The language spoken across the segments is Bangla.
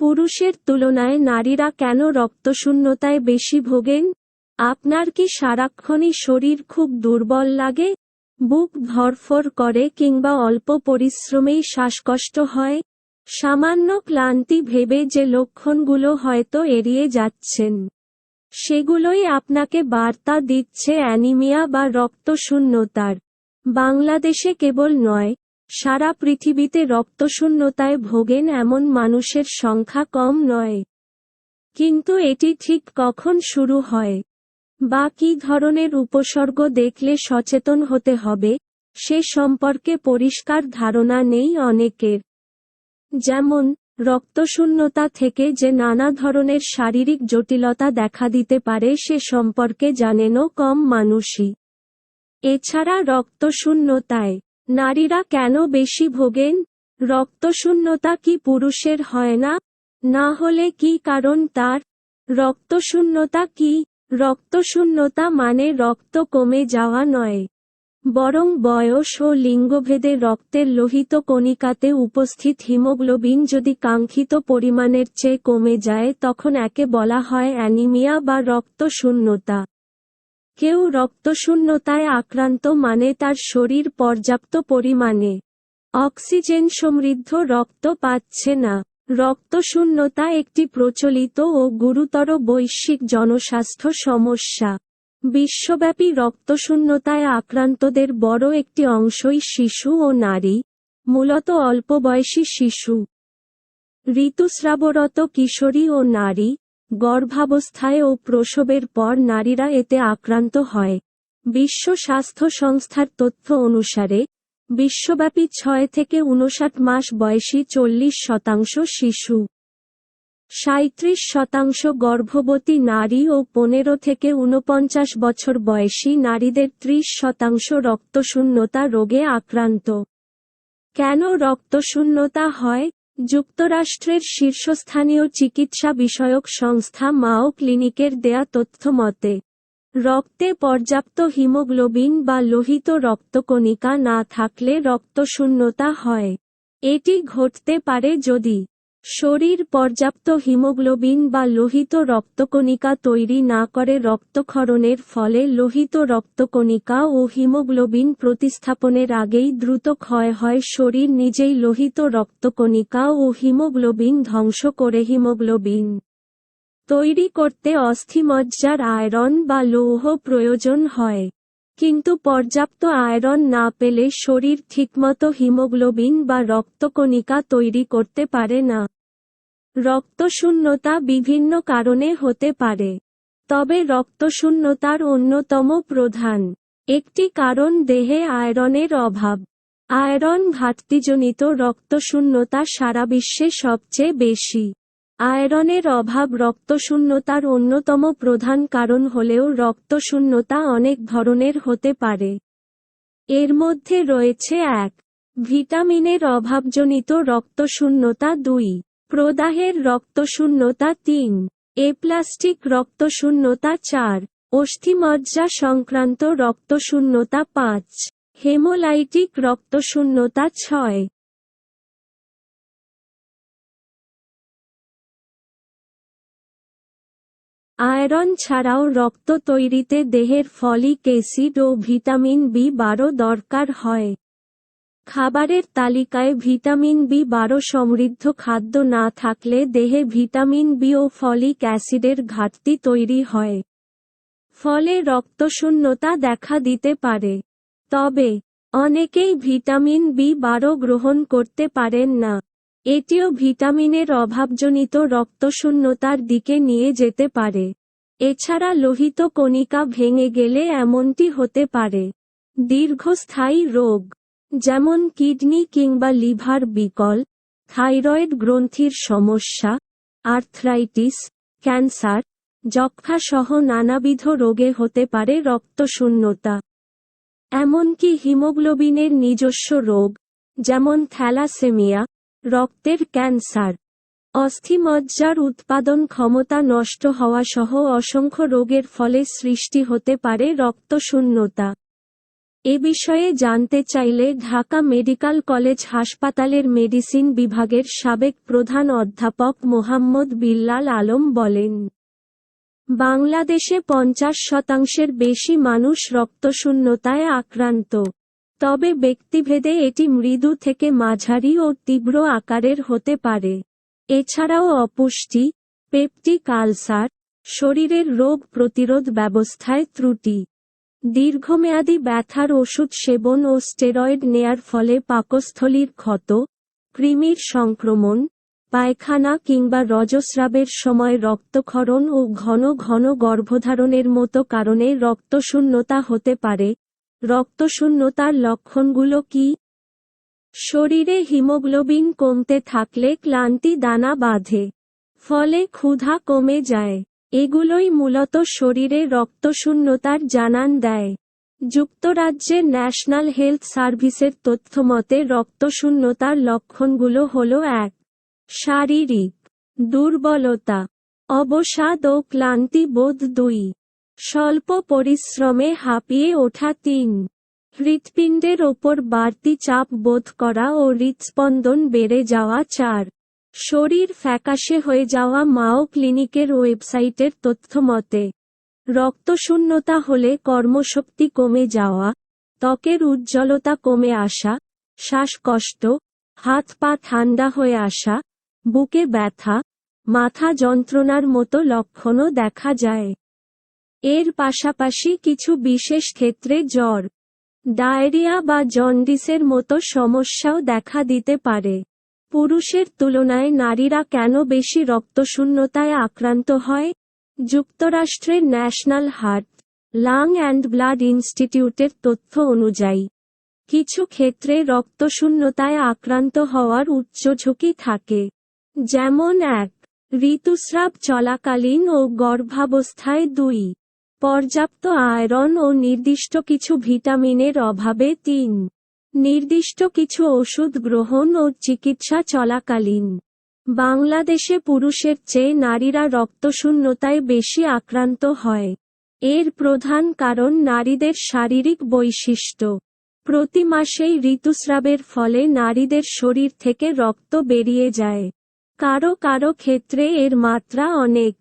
পুরুষের তুলনায় নারীরা কেন রক্তশূন্যতায় বেশি ভোগেন? আপনার কি সারাক্ষণই শরীর খুব দুর্বল লাগে? বুক ধরফর করে কিংবা অল্প পরিশ্রমেই শ্বাসকষ্ট হয়? সামান্য ক্লান্তি ভেবে যে লক্ষণগুলো হয়তো এড়িয়ে যাচ্ছেন। সেগুলোই আপনাকে বার্তা দিচ্ছে অ্যানিমিয়া বা রক্তশূন্যতার। বাংলাদেশে কেবল নয় সারা পৃথিবীতে রক্তশূন্যতায় ভোগেন এমন মানুষের সংখ্যা কম নয়। কিন্তু এটি ঠিক কখন শুরু হয়? বা কী ধরনের উপসর্গ দেখলে সচেতন হতে হবে, সে সম্পর্কে পরিষ্কার ধারণা নেই অনেকের। যেমন, রক্তশূন্যতা থেকে যে নানা ধরনের শারীরিক জটিলতা দেখা দিতে পারে সে সম্পর্কে জানেনও কম মানুষই। এছাড়া রক্তশূন্যতায় নারীরা কেন বেশি ভোগেন? রক্তশূন্যতা কি পুরুষের হয় না? না হলে কি কারণ তার? রক্তশূন্যতা কি? রক্তশূন্যতা মানে রক্ত কমে যাওয়া নয়। বরং বয়স ও লিঙ্গভেদে রক্তের লোহিত কণিকাতে উপস্থিত হিমোগ্লোবিন যদি কাঙ্ক্ষিত পরিমাণের চেয়ে কমে যায়, তখন একে বলা হয় অ্যানিমিয়া বা রক্তশূন্যতা। কেউ রক্তশূন্যতায় আক্রান্ত মানে তার শরীর পর্যাপ্ত পরিমাণে অক্সিজেন সমৃদ্ধ রক্ত পাচ্ছে না। রক্তশূন্যতা একটি প্রচলিত ও গুরুতর বৈশ্বিক জনস্বাস্থ্য সমস্যা। বিশ্বব্যাপী রক্তশূন্যতায় আক্রান্তদের বড় একটি অংশই শিশু ও নারী, মূলত অল্প বয়সী শিশু। ঋতুস্রাবরত কিশোরী ও নারী গর্ভাবস্থায় ও প্রসবের পর নারীরা এতে আক্রান্ত হয়। বিশ্ব স্বাস্থ্য সংস্থার তথ্য অনুসারে, বিশ্বব্যাপী ছয় থেকে উনষাট মাস বয়সী চল্লিশ শতাংশ শিশু। সাঁত্রিশ শতাংশ গর্ভবতী নারী ও পনেরো থেকে ঊনপঞ্চাশ বছর বয়সী নারীদের ত্রিশ শতাংশ রক্তশূন্যতা রোগে আক্রান্ত। কেন রক্তশূন্যতা হয়? যুক্তরাষ্ট্রের শীর্ষস্থানীয় চিকিৎসা বিষয়ক সংস্থা মাও ক্লিনিকের দেয়া তথ্য মতে, রক্তে পর্যাপ্ত হিমোগ্লোবিন বা লোহিত রক্তকণিকা না থাকলে রক্তশূন্যতা হয়। এটি ঘটতে পারে যদি শরীর পর্যাপ্ত হিমোগ্লোবিন বা লোহিত রক্তকণিকা তৈরি না করে রক্তক্ষরণের ফলে লোহিত রক্তকণিকা ও হিমোগ্লোবিন প্রতিস্থাপনের আগেই দ্রুত ক্ষয় হয়। শরীর নিজেই লোহিত রক্তকণিকা ও হিমোগ্লোবিন ধ্বংস করে হিমোগ্লোবিন তৈরি করতে অস্থিমজ্জার আয়রন বা লৌহ প্রয়োজন হয়। কিন্তু পর্যাপ্ত আয়রন না পেলে শরীর ঠিকমতো হিমোগ্লোবিন বা রক্তকণিকা তৈরি করতে পারে না। রক্তশূন্যতা বিভিন্ন কারণে হতে পারে, তবে রক্তশূন্যতার অন্যতম প্রধান একটি কারণ দেহে আয়রনের অভাব। আয়রন ঘাটতিজনিত রক্তশূন্যতা সারা বিশ্বে সবচেয়ে বেশি। আয়রনের অভাব রক্তশূন্যতার অন্যতম প্রধান কারণ হলেও রক্তশূন্যতা অনেক ধরনের হতে পারে। এর মধ্যে রয়েছে এক, ভিটামিনের অভাবজনিত রক্তশূন্যতা দুই, প্রদাহের রক্তশূন্যতা তিন, এপ্লাস্টিক রক্তশূন্যতা চার, অস্থিমজ্জা সংক্রান্ত রক্তশূন্যতা পাঁচ, হেমোলাইটিক রক্তশূন্যতা ছয় আয়রন ছাড়াও রক্ত তৈরিতে দেহের ফলিক অ্যাসিড ও ভিটামিন বি বারো দরকার হয়। খাবারের তালিকায় ভিটামিন বি বারো সমৃদ্ধ খাদ্য না থাকলে দেহে ভিটামিন বি ও ফলিক অ্যাসিডের ঘাটতি তৈরি হয়। ফলে রক্তশূন্যতা দেখা দিতে পারে। তবে, অনেকেই ভিটামিন বি বারো গ্রহণ করতে পারেন না। এটিও ভিটামিনের অভাবজনিত রক্তশূন্যতার দিকে নিয়ে যেতে পারে। এছাড়া লোহিত কণিকা ভেঙে গেলে এমনটি হতে পারে। দীর্ঘস্থায়ী রোগ, যেমন কিডনি কিংবা লিভার বিকল, থাইরয়েড গ্রন্থির সমস্যা, আর্থ্রাইটিস, ক্যান্সার যক্ষাসহ নানাবিধ রোগে হতে পারে রক্তশূন্যতা। এমনকি হিমোগ্লোবিনের নিজস্ব রোগ, যেমন থ্যালাসেমিয়া রক্তের ক্যান্সার। অস্থিমজ্জার উৎপাদন ক্ষমতা নষ্ট হওয়া সহ অসংখ্য রোগের ফলে সৃষ্টি হতে পারে রক্তশূন্যতা। এ বিষয়ে জানতে চাইলে ঢাকা মেডিকেল কলেজ হাসপাতালের মেডিসিন বিভাগের সাবেক প্রধান অধ্যাপক মোহাম্মদ বিল্লাল আলম বলেন, বাংলাদেশে পঞ্চাশ শতাংশের বেশি মানুষ রক্তশূন্যতায় আক্রান্ত। তবে ব্যক্তিভেদে এটি মৃদু থেকে মাঝারি ও তীব্র আকারের হতে পারে। এছাড়াও অপুষ্টি পেপটিক আলসার শরীরের রোগ প্রতিরোধ ব্যবস্থায় ত্রুটি। দীর্ঘমেয়াদী ব্যথার ওষুধ সেবন ও স্টেরয়েড নেয়ার ফলে পাকস্থলীর ক্ষত, কৃমির সংক্রমণ, পায়খানা কিংবা রজস্রাবের সময় রক্তক্ষরণ ও ঘন ঘন গর্ভধারণের মতো কারণে রক্তশূন্যতা হতে পারে রক্তশূন্যতার লক্ষণগুলো কি? শরীরে হিমোগ্লোবিন কমতে থাকলে ক্লান্তি দানা বাঁধে, ফলে ক্ষুধা কমে যায়। এগুলোই মূলত শরীরে রক্তশূন্যতার জানান দেয়। যুক্তরাজ্যের ন্যাশনাল হেলথ সার্ভিসের তথ্যমতে রক্তশূন্যতার লক্ষণগুলো হল এক, শারীরিক দুর্বলতা, অবসাদ ও ক্লান্তি বোধ দুই। স্বল্প পরিশ্রমে হাঁপিয়ে ওঠা তিন। হৃৎপিণ্ডের ওপর বাড়তি চাপ বোধ করা ও হৃৎস্পন্দন বেড়ে যাওয়া চার। শরীর ফ্যাকাশে হয়ে যাওয়া মাও ক্লিনিকের ওয়েবসাইটের তথ্যমতে, রক্তশূন্যতা হলে কর্মশক্তি কমে যাওয়া, ত্বকের উজ্জ্বলতা কমে আসা, শ্বাসকষ্ট, হাত পা ঠান্ডা হয়ে আসা, বুকে ব্যথা, মাথা যন্ত্রণার মতো লক্ষণও দেখা যায়। এর পাশাপাশি কিছু বিশেষ ক্ষেত্রে জ্বর, ডায়রিয়া বা জন্ডিসের মতো সমস্যাও দেখা দিতে পারে। পুরুষের তুলনায় নারীরা কেন বেশি রক্তশূন্যতায় আক্রান্ত হয়? যুক্তরাষ্ট্রের national heart, lung and blood ইনস্টিটিউটের তথ্য অনুযায়ী, কিছু ক্ষেত্রে রক্তশূন্যতায় আক্রান্ত হওয়ার উচ্চ ঝুঁকি থাকে। যেমন এক, ঋতুস্রাব চলাকালীন ও গর্ভাবস্থায় দুই পর্যাপ্ত আয়রন ও নির্দিষ্ট কিছু ভিটামিনের অভাবে তিন। নির্দিষ্ট কিছু ওষুধ গ্রহণ ও চিকিৎসা চলাকালীন। বাংলাদেশে পুরুষের চেয়ে নারীরা রক্তশূন্যতায় বেশি আক্রান্ত হয়। এর প্রধান কারণ নারীদের শারীরিক বৈশিষ্ট্য। প্রতি মাসেই ঋতুস্রাবের ফলে নারীদের শরীর থেকে রক্ত বেরিয়ে যায়। কারও কারও ক্ষেত্রে এর মাত্রা অনেক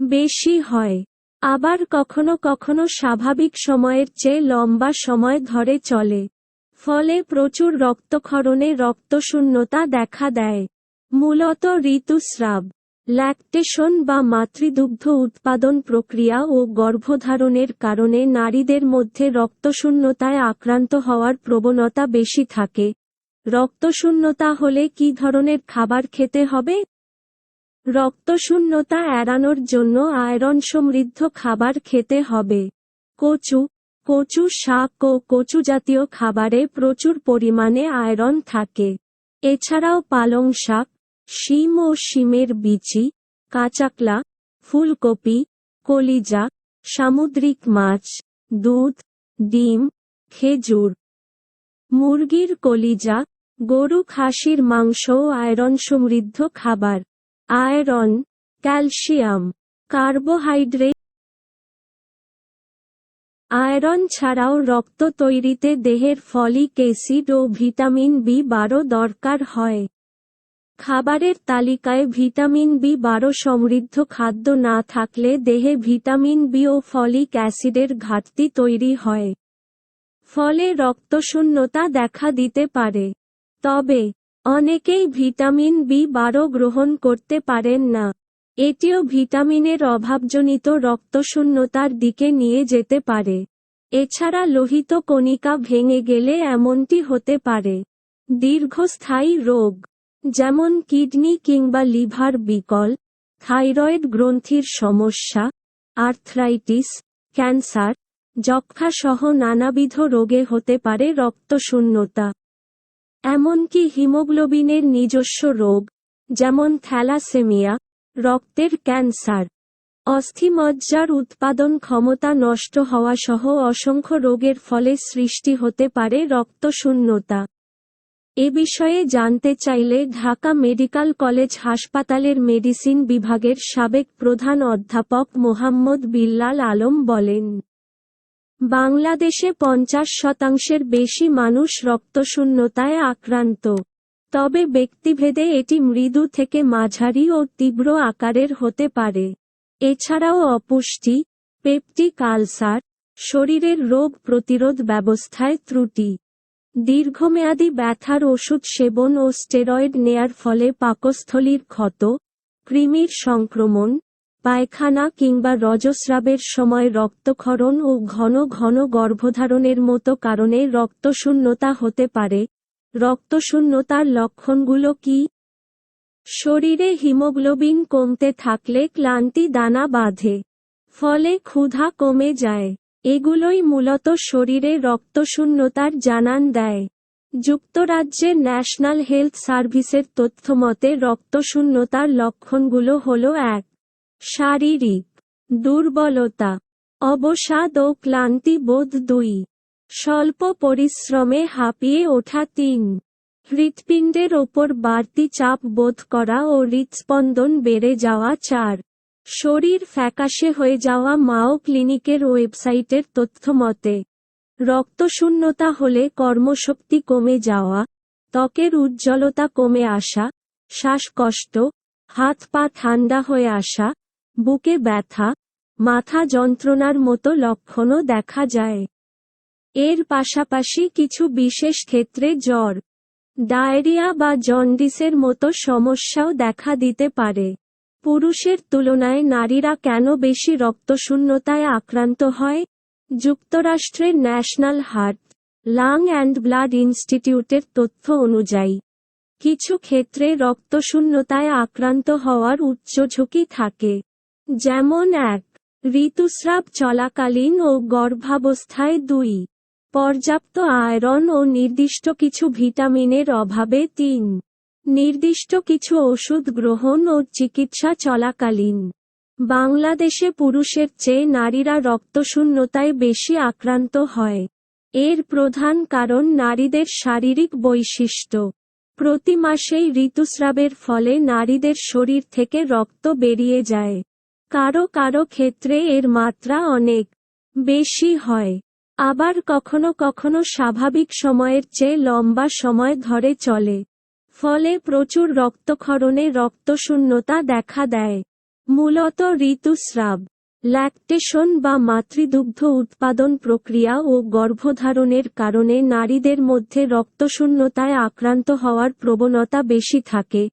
বেশি হয়। আবার কখনো কখনো স্বাভাবিক সময়ের চেয়ে লম্বা সময় ধরে চলে। ফলে প্রচুর রক্তক্ষরণে রক্তশূন্যতা দেখা দেয়। মূলত ঋতুস্রাব ল্যাকটেশন বা মাতৃদুগ্ধ উৎপাদন প্রক্রিয়া ও গর্ভধারণের কারণে নারীদের মধ্যে রক্তশূন্যতায় আক্রান্ত হওয়ার প্রবণতা বেশি থাকে। রক্তশূন্যতা হলে কি ধরনের খাবার খেতে হবে? রক্তশূন্যতা এড়ানোর জন্য আয়রন সমৃদ্ধ খাবার খেতে হবে। কচু কচু শাক ও কচু জাতীয় খাবারে প্রচুর পরিমাণে আয়রন থাকে। এছাড়াও পালং শাক, শিম ও শিমের বিচি, কাঁচাকলা, ফুলকপি, কলিজা, সামুদ্রিক মাছ, দুধ, ডিম, খেজুর। মুরগির কলিজা, গরু, খাসির মাংস আয়রন সমৃদ্ধ খাবার। Iron, calcium, carbohydrate. আয়রন ছাড়াও রক্ত তৈরিতে দেহের ফলিক অ্যাসিড ও ভিটামিন বি বারো দরকার হয়। খাবারের তালিকায় ভিটামিন বি বারো সমৃদ্ধ খাদ্য না থাকলে দেহে ভিটামিন বি ও ফলিক অ্যাসিডের ঘাটতি তৈরি হয়। ফলে রক্তশূন্যতা দেখা দিতে পারে। তবে অনেকেই ভিটামিন বি বারো গ্রহণ করতে পারেন না। এটিও ভিটামিনের অভাবজনিত রক্তশূন্যতার দিকে নিয়ে যেতে পারে। এছাড়া লোহিত কণিকা ভেঙে গেলে এমনটি হতে পারে। দীর্ঘস্থায়ী রোগ, যেমন কিডনি কিংবা লিভার বিকল, থাইরয়েড গ্রন্থির সমস্যা, আর্থ্রাইটিস, ক্যান্সার যক্ষাসহ নানাবিধ রোগে হতে পারে রক্তশূন্যতা। এমনকি হিমোগ্লোবিনের নিজস্ব রোগ, যেমন থ্যালাসেমিয়া, রক্তের ক্যান্সার। অস্থিমজ্জার উৎপাদন ক্ষমতা নষ্ট হওয়া সহ অসংখ্য রোগের ফলে সৃষ্টি হতে পারে রক্তশূন্যতা। এ বিষয়ে জানতে চাইলে ঢাকা মেডিকেল কলেজ হাসপাতালের মেডিসিন বিভাগের সাবেক প্রধান অধ্যাপক মোহাম্মদ বিল্লাল আলম বলেন। বাংলাদেশে পঞ্চাশ শতাংশের বেশি মানুষ রক্তশূন্যতায় আক্রান্ত। তবে ব্যক্তিভেদে এটি মৃদু থেকে মাঝারি ও তীব্র আকারের হতে পারে। এছাড়াও অপুষ্টি পেপটিক আলসার শরীরের রোগ প্রতিরোধ ব্যবস্থায় ত্রুটি। দীর্ঘমেয়াদী ব্যথার ওষুধ সেবন ও স্টেরয়েড নেয়ার ফলে পাকস্থলীর ক্ষত, কৃমির সংক্রমণ পায়খানা কিংবা রজস্রাবের সময় রক্তক্ষরণ ও ঘন ঘন গর্ভধারণের মতো কারণে রক্তশূন্যতা হতে পারে। রক্তশূন্যতার লক্ষণগুলো কি? শরীরে হিমোগ্লোবিন কমতে থাকলে ক্লান্তি দানা বাঁধে, ফলে ক্ষুধা কমে যায়। এগুলোই মূলত শরীরে রক্তশূন্যতার জানান দেয়। যুক্তরাজ্যের ন্যাশনাল হেলথ সার্ভিসের তথ্যমতে রক্তশূন্যতার লক্ষণগুলো হল এক শারীরিক দুর্বলতা, অবসাদ ও ক্লান্তি বোধ দুই। স্বল্প পরিশ্রমে হাঁপিয়ে ওঠা তিন। হৃৎপিণ্ডের ওপর বাড়তি চাপ বোধ করা ও হৃৎস্পন্দন বেড়ে যাওয়া চার। শরীর ফ্যাকাশে হয়ে যাওয়া মাও ক্লিনিকের ওয়েবসাইটের তথ্য তথ্যমতে রক্তশূন্যতা হলে কর্মশক্তি কমে যাওয়া, ত্বকের উজ্জ্বলতা কমে আসা, শ্বাসকষ্ট, হাত পা ঠান্ডা হয়ে আসা বুকে ব্যথা, মাথা যন্ত্রণার মতো লক্ষণও দেখা যায়। এর পাশাপাশি কিছু বিশেষ ক্ষেত্রে জ্বর, ডায়রিয়া বা জন্ডিসের মতো সমস্যাও দেখা দিতে পারে। পুরুষের তুলনায় নারীরা কেন বেশি রক্তশূন্যতায় আক্রান্ত হয়? যুক্তরাষ্ট্রের national heart, lung and blood ইনস্টিটিউটের তথ্য অনুযায়ী, কিছু ক্ষেত্রে রক্তশূন্যতায় আক্রান্ত হওয়ার উচ্চ ঝুঁকি থাকে। যেমন এক, ঋতুস্রাব চলাকালীন ও গর্ভাবস্থায় দুই, পর্যাপ্ত আয়রন ও নির্দিষ্ট কিছু ভিটামিনের অভাবে তিন, নির্দিষ্ট কিছু ওষুধ গ্রহণ ও চিকিৎসা চলাকালীন। বাংলাদেশে পুরুষের চেয়ে নারীরা রক্তশূন্যতায় বেশি আক্রান্ত হয়। এর প্রধান কারণ নারীদের শারীরিক বৈশিষ্ট্য। প্রতি মাসেই ঋতুস্রাবের ফলে নারীদের শরীর থেকে রক্ত বেরিয়ে যায়। কারও কারও ক্ষেত্রে এর মাত্রা অনেক বেশি হয়। আবার কখনো কখনো স্বাভাবিক সময়ের চেয়ে লম্বা সময় ধরে চলে। ফলে প্রচুর রক্তক্ষরণে রক্তশূন্যতা দেখা দেয়। মূলত ঋতুস্রাব ল্যাকটেশন বা মাতৃদুগ্ধ উৎপাদন প্রক্রিয়া ও গর্ভধারণের কারণে নারীদের মধ্যে রক্তশূন্যতায় আক্রান্ত হওয়ার প্রবণতা বেশি থাকে।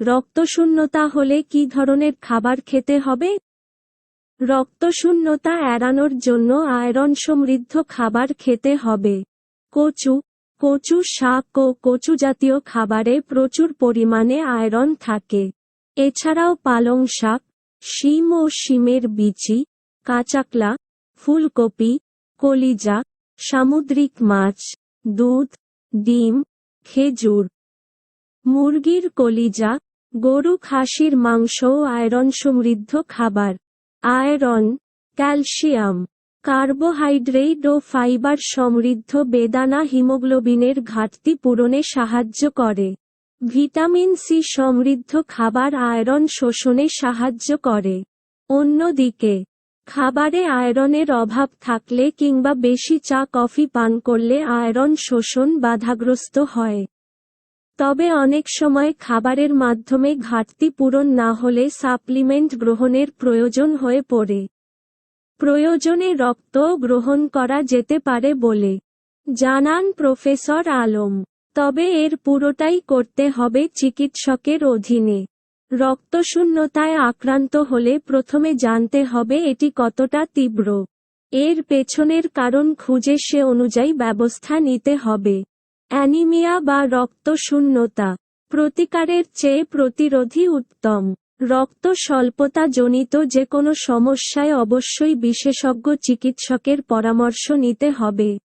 রক্তশূন্যতা হলে কি ধরনের খাবার খেতে হবে? রক্তশূন্যতা এড়ানোর জন্য আয়রন সমৃদ্ধ খাবার খেতে হবে। কচু কচু শাক ও কচু জাতীয় খাবারে প্রচুর পরিমাণে আয়রন থাকে। এছাড়াও পালং শাক, শিম ও শিমের বিচি, কাঁচাকলা, ফুলকপি, কলিজা, সামুদ্রিক মাছ, দুধ, ডিম, খেজুর। মুরগির কলিজা গরু, খাসির মাংসও আয়রন সমৃদ্ধ খাবার। আয়রন, ক্যালসিয়াম, কার্বোহাইড্রেট ও ফাইবার সমৃদ্ধ বেদানা হিমোগ্লোবিনের ঘাটতি পূরণে সাহায্য করে। ভিটামিন সি সমৃদ্ধ খাবার আয়রন শোষণে সাহায্য করে। অন্যদিকে, খাবারে আয়রনের অভাব থাকলে কিংবা বেশি চা, কফি, পান করলে আয়রন শোষণ বাধাগ্রস্ত হয়। তবে অনেক সময় খাবারের মাধ্যমে ঘাটতি পূরণ না হলে সাপ্লিমেন্ট গ্রহণের প্রয়োজন হয়ে পড়ে। প্রয়োজনে রক্ত গ্রহণ করা যেতে পারে বলে জানান প্রফেসর আলম। তবে এর পুরোটাই করতে হবে চিকিৎসকের অধীনে। রক্তশূন্যতায় আক্রান্ত হলে প্রথমে জানতে হবে এটি কতটা তীব্র। এর পেছনের কারণ খুঁজে সে অনুযায়ী ব্যবস্থা নিতে হবে। অ্যানিমিয়া বা রক্তশূন্যতা, প্রতিকারের চেয়ে প্রতিরোধী উত্তম। রক্ত স্বল্পতা জনিত যে কোনো সমস্যায় অবশ্যই বিশেষজ্ঞ চিকিৎসকের পরামর্শ নিতে হবে।